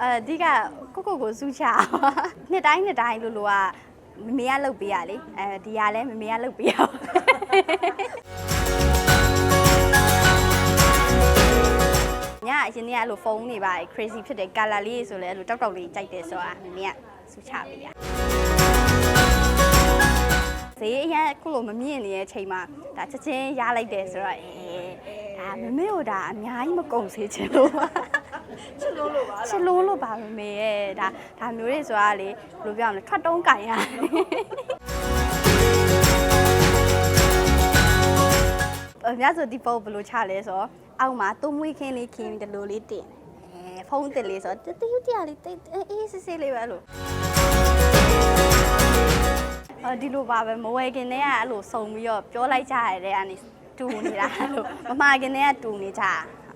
အဓိကကိုကိုကိုစူးချနှစ်တိုင်းနှစ်တိုင်းလိုလိုကမမေကလှုပ်ပေးရလေအဲဒီဟာလဲမမေကလှုပ်ပေးရအောင်ညအရင်နေ့ကအဲ့လိုဖုန်းနေပါ crazy ဖြစ်တယ် color လေးဆိုလဲအဲ့လိုတောက်တောက်လေးကြိုက်တယ်ဆိုတာမမေကစူးချပေးရဈေးအရင်ခုလိုမမြင့်နေတဲ့အချိန်မှာဒါချက်ချင်းရလိုက်တယ်ဆိုတော့အဲဒါမမေတို့ဒါအများကြီးမကုန်စေချင်လို့ပါ ချစ်လို့လို့ပါချစ်လို့လို့ပါမမေရဲ့ဒါဒါမျိုးတွေဆိုတာလေဘယ်လိုပြောရမလဲထွက်တုံးကင်ရအများဆိုဒီပုံဘယ်လိုချလဲဆိုတော့အောက်မှာသုံးမွေးခင်းလေးခင်းပြီးဒီလိုလေးတင်အဲဖုံးတင်လေးဆိုတော့တတူးတရလေးတိတ်အေးစစ်စစ်လေးပဲအဲ့လိုအော်ဒီလိုပါပဲမဝယ်ခင်တည်းကအဲ့လိုစုံပြီးတော့ပြောလိုက်ကြရတဲ့ကနေတူနေတာအဲ့လိုမမခင်တည်းကတူနေကြတာ